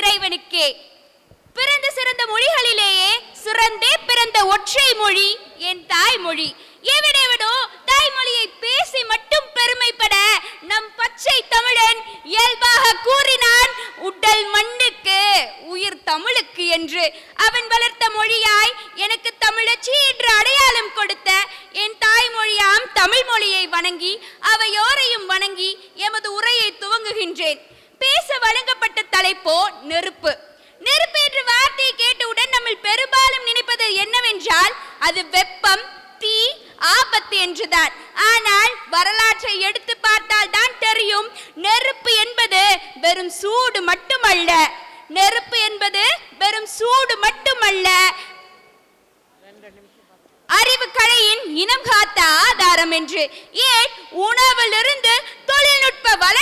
இறைவனுக்கே. பிறந்த சிறந்த மொழிகளிலேயே சிறந்தே பிறந்த ஒற்றை மொழி என் தாய்மொழி. எவனெவனோ தாய்மொழியை பேசி மட்டும் பெருமைப்பட நம் பச்சை தமிழன் இயல்பாக கூறினான் உடல் மண்ணுக்கு உயிர் தமிழுக்கு என்று. அவன் வளர்த்த மொழியாய் எனக்கு தமிழச்சி என்று அடையாளம் கொடுத்த என் தாய்மொழியாம் தமிழ் மொழியை வணங்கி அவையோரையும் வணங்கி எமது உரையை துவங்குகின்றேன். பேச வழங்கப்பட்ட தலைப்போ நெருப்பு. நெருப்பு என்ற வார்த்தையை கேட்டவுடன் நம்ம பெரும்பாலும் நினைப்பது என்னவென்றால் அது வெப்பம் தீ ஆபத்து என்றுதான். ஆனால் வரலாற்றை எடுத்து பார்த்தால் தான் தெரியும் நெருப்பு என்பது வெறும் சூடு மட்டுமல்ல. நெருப்பு என்பது வெறும் சூடு மட்டுமல்ல. அறிவு கலையின் இனம் காத்த ஆதாரம் என்று. ஏன் உணவிலிருந்து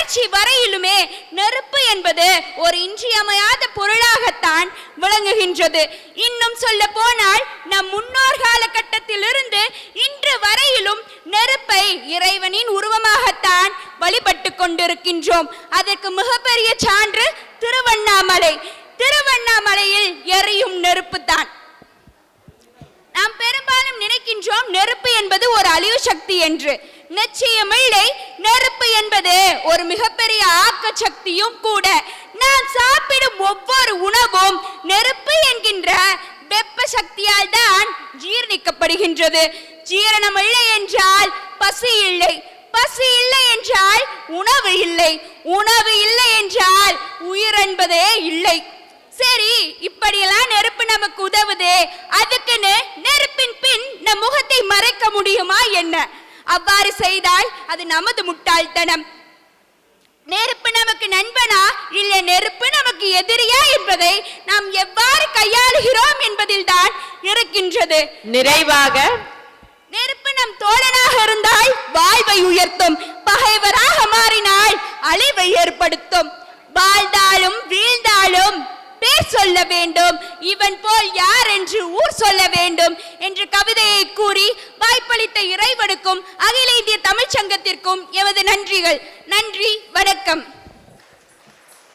தொழில்நுட்ப வரையிலுமே நெருப்பு என்பது ஒரு இன்றியமையாத பொருளாகத்தான் விளங்குகின்றது. இன்னும் சொல்ல போனால் நம் முன்னோர் காலகட்டத்திலிருந்து இன்று வரையிலும் நெருப்பை இறைவனின் உருவமாகத்தான் வழிபட்டு கொண்டிருக்கின்றோம். அதற்கு மிகப்பெரிய சான்று திருவண்ணாமலை. திருவண்ணாமலையில் எரியும் நெருப்பு தான் நாம் பெரும்பாலும் நினைக்கின்றோம் நெருப்பு என்பது ஒரு அழிவு சக்தி என்று. நிச்சயமில்லை நெருப்பு என்பது ஒரு மிகப்பெரிய ஆக்க சக்தியும் கூட. நான் சாப்பிடும் ஒவ்வொரு உணவும் நெருப்பு என்கின்ற வெப்ப சக்தியால் தான் ஜீரணிக்கப்படுகின்றது. ஜீரணம் இல்லை என்றால் பசி இல்லை. பசி இல்லை என்றால் உணவு இல்லை. உணவு இல்லை என்றால் உயிர் என்பதே இல்லை. சரி இப்படியெல்லாம் நெருப்பு நமக்கு உதவுதே. அதுக்குன்னு நெருப்பின் பின் நம் முகத்தை மறைக்க முடியுமா என்ன? அவ்வாறு செய்தால் அது நமது முட்டாள்தனம். நெருப்பு நமக்கு நண்பனா? இல்ல நெருப்பு நமக்கு எதிரியா என்பதை நாம் எவ்வாறு கையாளுகிறோம் என்பதில் தான் இருக்கின்றது. நிறைவாக நெருப்பு நம் தோழனாக இருந்தால் வாழ்வை உயர்த்தும் பகைவராக மாறினால் அழிவை ஏற்படுத்தும். வாழ்ந்தாலும் வீழ்ந்தாலும் சொல்ல வேண்டும். இவன் போல் யார் என்று ஊர் சொல்ல வேண்டும் என்று கவிதையை கூறி வாய்ப்பளித்த இறைவனுக்கும் அகில இந்திய தமிழ்ச் சங்கத்திற்கும் எமது நன்றிகள். நன்றி வணக்கம்.